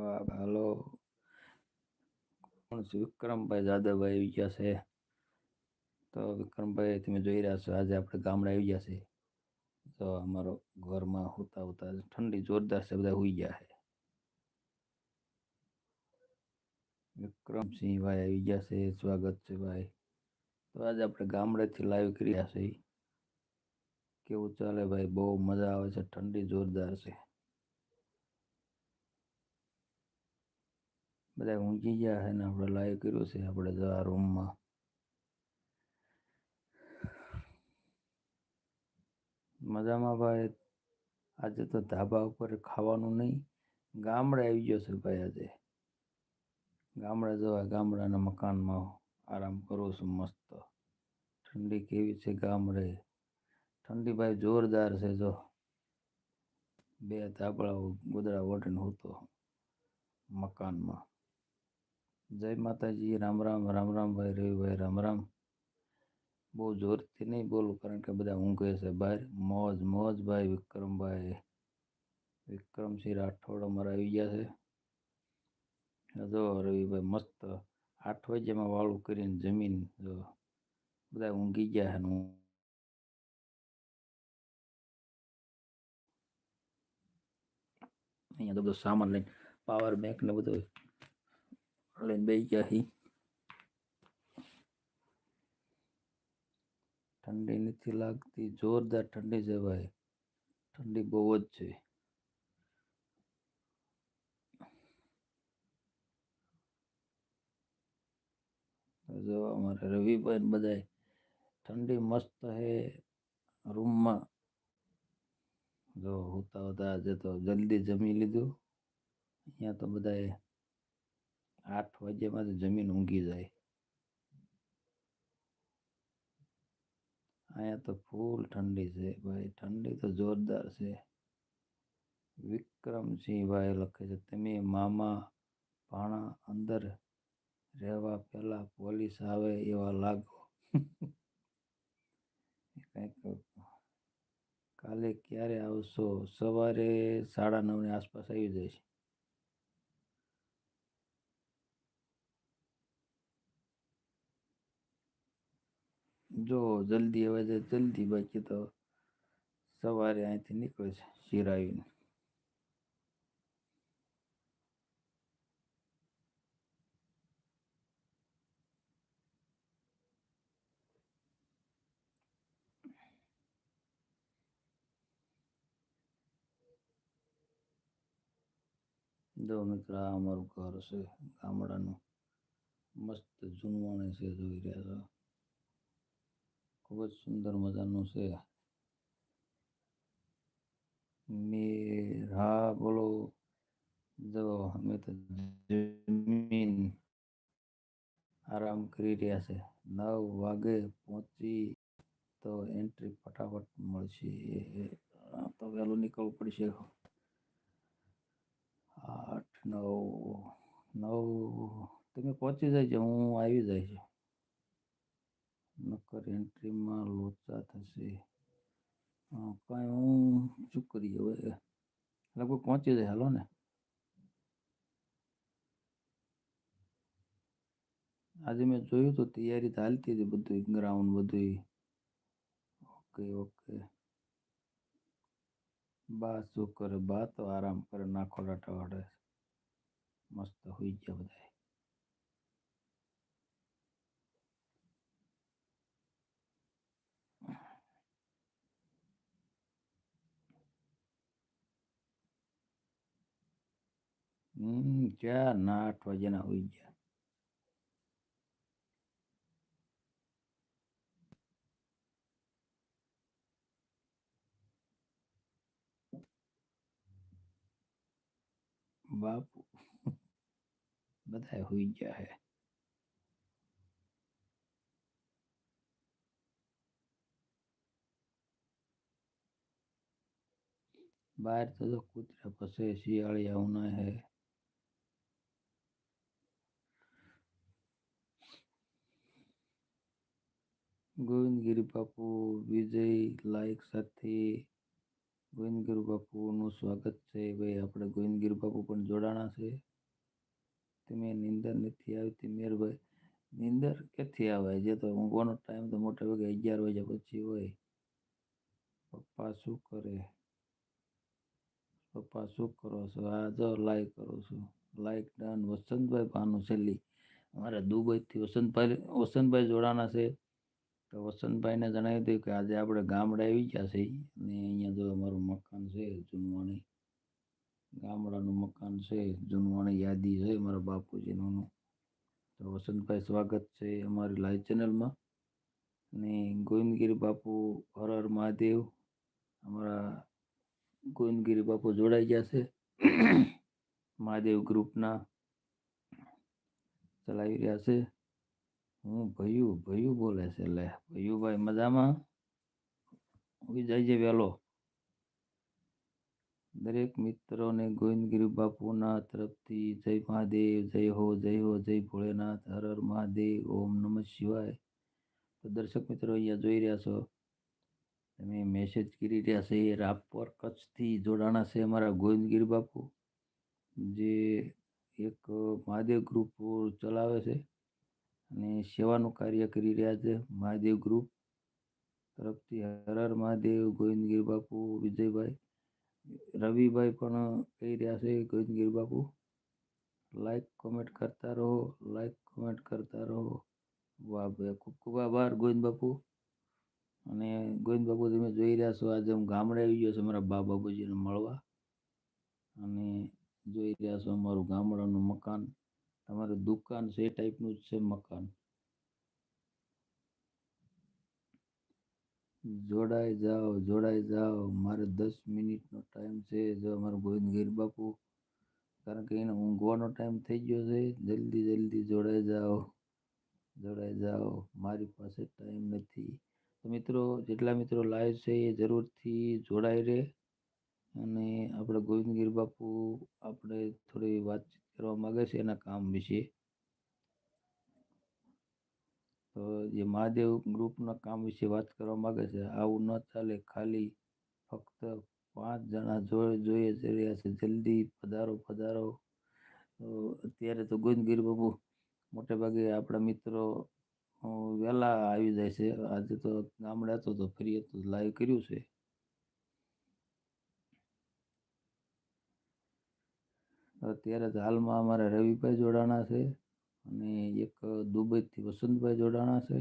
હાલો કોણ છે વિક્રમભાઈ જાદવભાઈ આવી ગયા છે તો વિક્રમભાઈ તમે જોઈ રહ્યા છો આજે આપણે ગામડે આવી ગયા છે તો અમારો ઘરમાં હોતા હોતા ઠંડી જોરદાર છે બધા હોઈ ગયા છે વિક્રમસિંહ ભાઈ આવી ગયા છે સ્વાગત છે ભાઈ તો આજે આપણે ગામડેથી લાઈવ કરી રહ્યા છે કેવું ચાલે ભાઈ બહુ મજા આવે છે ઠંડી જોરદાર છે બધા ઊંઘી ગયા છે આપણે લાઈવ કર્યું છે આપણે જો આ રૂમમાં મજામાં ભાઈ? આજે તો ધાબા ઉપર ખાવાનું નહીં. ગામડે આવી ગયો છે ભાઈ આજે. ગામડે જવા ગામડાના મકાનમાં આરામ કરું છું મસ્ત. ઠંડી કેવી છે ગામડે? ઠંડી ભાઈ જોરદાર છે જો. બે ધાબળા ગોદડા વટન હતો મકાનમાં. જય માતાજી, રામ રામ રામ રામ ભાઈ રવિભાઈ રામ રામ. બહુ જોરથી નહીં બોલું, કારણ કે બધા ઊંઘે છે બહાર. મોજ મોજ ભાઈ, વિક્રમભાઈ. વિક્રમસિંહ રાઠોડ અમારા આવી ગયા છે. જો રવિભાઈ મસ્ત આઠ વાગ્યામાં વાળું કરીને જમીન જો બધા ઊંઘી ગયા છે અહીંયા તો બધો સામાન લઈને પાવર બેંક ને બધું લઈને બેસી ગયા હી ઠંડી નથી લાગતી, જોરદાર ઠંડી છે ભાઈ. ઠંડી બહુ જ છે. જો અમારે રવિભાઈ બધા ઠંડી મસ્ત હે રૂમમાં. જો હોતા હોતા આજે તો જલ્દી જમી લીધું. અહીંયા તો બધાએ આઠ વાગ્યામાં જમીન ઊંઘી જાય. અહીંયા તો ફૂલ ઠંડી છે ભાઈ, ઠંડી તો જોરદાર છે. વિક્રમસિંહભાઈ લખે છે, તમે મામા ભાણા અંદર રહેવા પહેલાં પોલીસ આવે એવા લાગો. કંઈક કાલે ક્યારે આવશો? સવારે સાડા નવની આસપાસ આવી જઈશ. જો જલ્દી હવે જાય જલ્દી બાકી તો સવારે અહીંથી નીકળે છે શિરાવીને જો મિત્ર, આ અમારું ઘર છે ગામડાનું. મસ્ત જૂનવાણી છે, જોઈ રહ્યા છો. ખૂબ જ સુંદર મજાનું છે. મીર બોલો. જો અમે તો જમીન આરામ કરી રહ્યા છે. નવ વાગે પહોંચી તો એન્ટ્રી ફટાફટ મળશે. તો વહેલું નીકળવું પડશે. આઠ, નવ નવ, તમે પહોંચી જાય હું આવી જાય છે નકર એન્ટ્રીમાં લોચા થશે. કાંઈ હું શું કરીએ હવે? લગભગ પહોંચી જાય, હાલો ને. આજે મેં જોયું તો તૈયારી ચાલતી હતી બધું ગ્રાઉન્ડ બધું ઓકે ઓકે. બા શું કરે, બા તો આરામ કરે, નાખો લાટા વાળે મસ્ત હોઈ ગયા બધા હમ ક્યાં ના આઠ વાગ્યાના હોઈ ગયા બાપુ બધા હોઈ ગયા હે બહાર તો જો કૂતરા ફસે શિયાળિયા ઉના હે ગોવિંદગીરી બાપુ, વિજય લાયક સાથે, ગોવિંદગીરી બાપુનું સ્વાગત છે. ભાઈ, આપણે ગોવિંદગીરી બાપુ પણ જોડાણા છે. તમે નીંદર નથી આવતી મેરભાઈ નિંદર ક્યાંથી આવે? જે તો ઊંઘવાનો ટાઈમ તો મોટા ભાગે અગિયાર વાગ્યા પછી હોય. પપ્પા શું કરે? પપ્પા શું કરો છો? આ જો લાઈક કરું છું. Like done. વસંતભાઈ ભાનુશેલી અમારા દુબઈથી વસંતભાઈ વસંતભાઈ જોડાના છે. તો વસંતભાઈને જણાવી દઉં કે આજે આપણે ગામડે આવી ગયા છે અને અહીંયા જો અમારું મકાન છે, જૂનવાણી. ગામડાનું મકાન છે, જૂનવાણી યાદી છે મારા બાપુજીનું તો વસંતભાઈ સ્વાગત છે અમારી લાઈવ ચેનલમાં. અને ગોવિંદગીરી બાપુ, હર હર મહાદેવ, અમારા ગોવિંદગીરી બાપુ જોડાઈ ગયા છે. મહાદેવ ગ્રુપના ચલાવી રહ્યા છે. હું ભયું ભયું બોલે છે, લે. ભયુભાઈ મજામાં? હું છે વહેલો. દરેક મિત્રોને ગોવિંદગીરી બાપુના તરફથી જય મહાદેવ, જય હો જય હો, જય ભોળેનાથ, હર હર મહાદેવ, ઓમ નમઃ શિવાય. તો દર્શક મિત્રો અહીંયા જોઈ રહ્યા છો. તમે મેસેજ કરી રહ્યા છે, એ રાપર કચ્છથી જોડાણા છે અમારા ગોવિંદગીરી બાપુ. જે એક મહાદેવ ગ્રુપ ચલાવે છે. અને સેવાનું કાર્ય કરી રહ્યા છે મહાદેવ ગ્રુપ તરફથી. હર હર મહાદેવ ગોવિંદગીર બાપુ, વિજયભાઈ, રવિભાઈ પણ કહી રહ્યા છે ગોવિંદગીર બાપુ. લાઈક કોમેન્ટ કરતા રહો લાઈક કોમેન્ટ કરતા રહો. વાહ ભાઈ, ખૂબ ખૂબ આભાર ગોવિંદ બાપુ. અને ગોવિંદ બાપુ તમે જોઈ રહ્યા છો, આજે હું ગામડે આવી ગયો છું મારા બા બાબુજીને મળવા. અને જોઈ રહ્યા છો અમારું ગામડાનું મકાન. તમારું દુકાન છે, એ ટાઈપનું જ છે મકાન. જોડાઈ જાઓ જોડાઈ જાઓ. મારે દસ મિનિટનો ટાઈમ છે, જો અમારું ગોવિંદગીર બાપુ, કારણ કે એને ઊંઘવાનો ટાઈમ થઈ ગયો છે, જલ્દી જલ્દી જોડાઈ જાઓ જોડાઈ જાઓ. મારી પાસે ટાઈમ નથી. તો મિત્રો, જેટલા મિત્રો લાઈવ છે, એ જરૂરથી જોડાઈ રહે. અને આપણે ગોવિંદગીર બાપુ, આપણે થોડી વાતચીત કરવા માગે છે એના કામ વિશે. તો જે મહાદેવ ગ્રુપના કામ વિશે વાત કરવા માગે છે, આવું ન ચાલે. ખાલી ફક્ત પાંચ જણા જોઈ જોઈએ જઈ રહ્યા છે. જલ્દી પધારો પધારો. અત્યારે તો ગોવિંદગીર બાબુ મોટે ભાગે આપણા મિત્રો વહેલા આવી જાય છે. આજે તો ગામડે હતો તો ફરી હતો લાઈવ કર્યું છે. અત્યારે જ હાલમાં અમારા રવિભાઈ જોડાણા છે અને એક દુબઈથી વસંતભાઈ જોડાણા છે.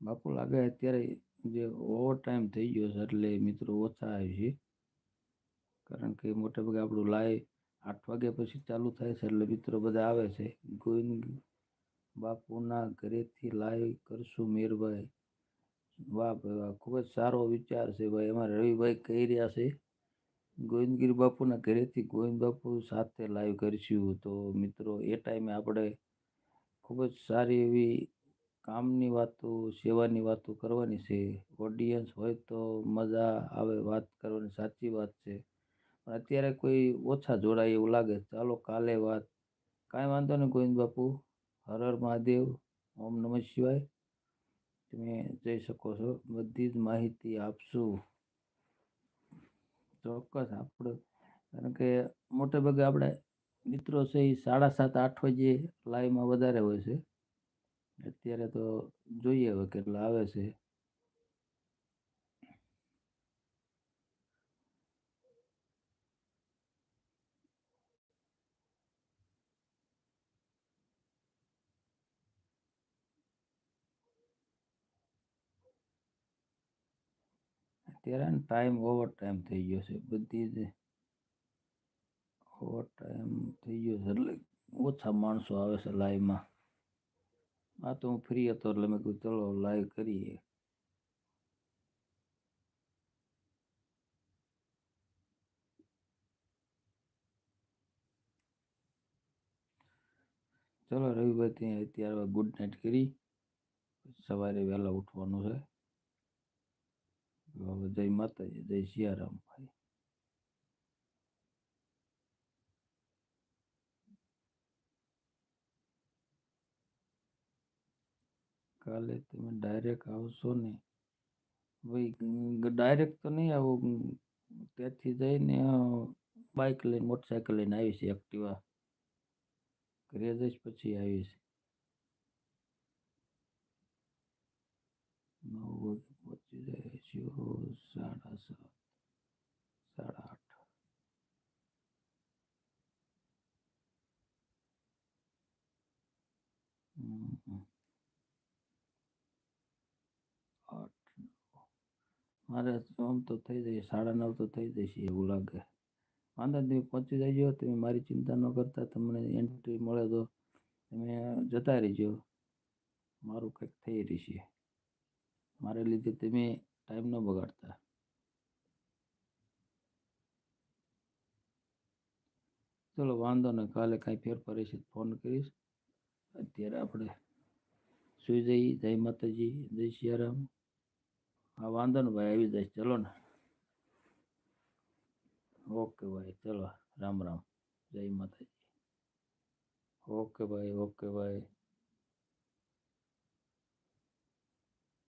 બાપુ, લાગે અત્યારે જે ઓવર ટાઈમ થઈ ગયો છે, એટલે મિત્રો ઓછા આવે છે. કારણ કે મોટે ભાગે આપણું લાઈવ આઠ વાગ્યા પછી ચાલુ થાય છે, એટલે મિત્રો બધા આવે છે. ગોવિંદ બાપુના ઘરેથી લાઈવ કરશું મેરભાઈ. વાહ ભાઈ વાહ ખૂબ જ સારો વિચાર છે ભાઈ. એમાં રવિભાઈ કહી રહ્યા છે, ગોવિંદગીરી બાપુના ઘરેથી ગોવિંદ બાપુ સાથે લાઈવ કરીશું. તો મિત્રો, એ ટાઈમે આપણે ખૂબ જ સારી એવી કામની વાતો, સેવાની વાતો કરવાની છે. ઓડિયન્સ હોય તો મજા આવે વાત કરવાની, સાચી વાત છે. પણ અત્યારે કોઈ ઓછા જોડાય એવું લાગે. ચાલો કાલે વાત. કાંઈ વાંધો નહીં ગોવિંદ બાપુ. હર હર મહાદેવ. ઓમ નમઃ શિવાય. તમે જઈ શકો છો. બધી જ માહિતી આપશું. ચોક્કસ આપણે કારણ કે મોટે ભાગે આપણે મિત્રો છે એ સાડા સાત, આઠ વાગે લાઈવમાં વધારે હોય છે. અત્યારે તો જોઈએ હવે કેટલા આવે છે. અત્યારે ટાઈમ ઓવર ટાઈમ થઈ ગયો છે. બધી જ ઓવર ટાઈમ થઈ ગયો છે. એટલે ઓછા માણસો આવે છે લાઈવમાં આ તો હું ફ્રી હતો એટલે મેં કીધું, ચલો લાઈવ કરીએ. ચલો, રવિભાઈ ત્યાં અત્યારે ગુડ નાઇટ કરી. સવારે વહેલા ઉઠવાનું છે. જય માતાજી, જય સિયારામ ભાઈ. કાલે તમે ડાયરેક્ટ આવશો ને ભાઈ ડાયરેક્ટ તો નહીં આવું ત્યાંથી જઈને બાઇક લઈને મોટરસાઇકલ લઈને આવીશ એક્ટિવા ઘરે જઈશ પછી આવીશ નવ વાગે પહોંચી જઈશું સાડા સાત સાડા આઠ હમ. આઠ મારે આમ તો થઈ જશે સાડા નવ તો થઈ જશે એવું લાગે. વાંધો તમે પહોંચી જજો, તમે મારી ચિંતા ન કરતા, તમને એન્ટ્રી મળે તો તમે જતા રહેજો. મારું કંઈક થઈ રહેશે. મારે લીધે તમે ટાઈમ ન બગાડતા. ચલો, વાંધો નહીં, કાલે કાંઈ ફેરફાર તો ફોન કરીશ. અત્યારે આપણે સુઈ જઈએ, જય માતાજી, જય સિયારામ હા, વાંધો ને ભાઈ, આવી જાય. ચલો ને. ઓકે ભાઈ, ચલો. રામ રામ. જય માતાજી. ઓકે ભાઈ ઓકે ભાઈ.